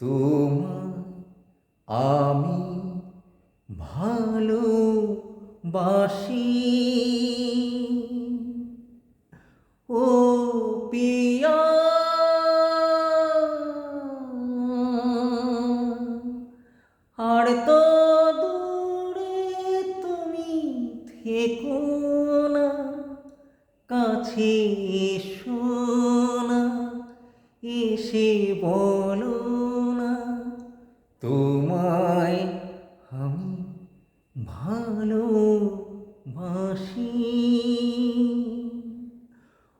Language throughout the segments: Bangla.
তোমার আমি ভালো বাসি ও পিয়া। আর তো দূরে তুমি থেকো না, কাছে এসো না, এসে বলো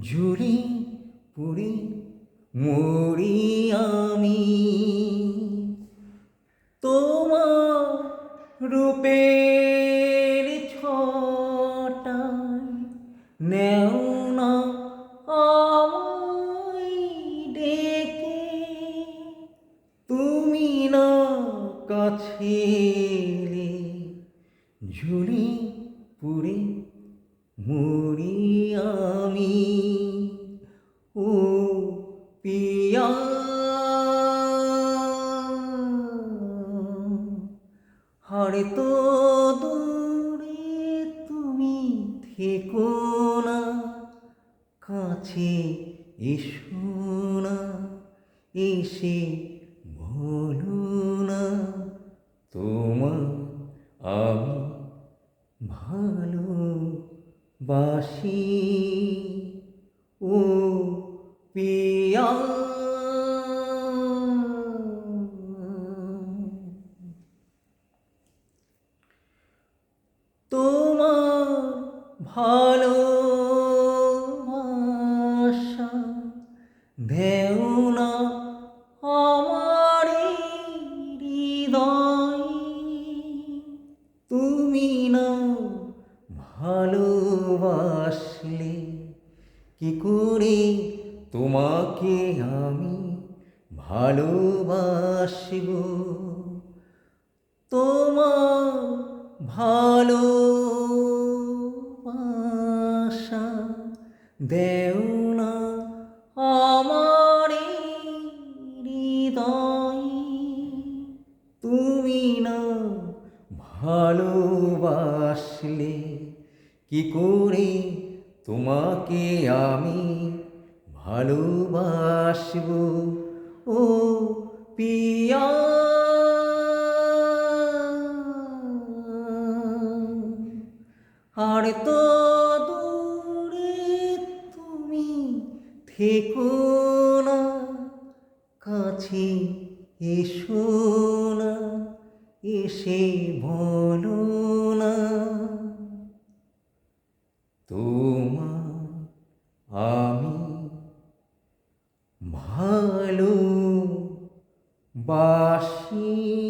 ঝুড়ি পুরি মরি আমি। তোমার রূপের ছটায় নেও না ডেকে। তুমি না ঝুলি পুরে মরি আমি। পিয়া হারে তো দূরে তুমি থেকো না, কাছে এসো না, এসে বলো না তোমার আমি ভালো বাসি ও পিয়া ভালো দেও না আমার তুমি না ভালোবাসলে কি করে তোমাকে আমি ভালোবাসব? তোমার ভালো দেও না আমার হৃদয়, তুমি না ভালোবাসলে কি করে তোমাকে আমি ভালোবাসব? ও পিয়া। আর তো থেকো না কাছে এসো না এসে বলো না তোমার আমি ভালো বাসি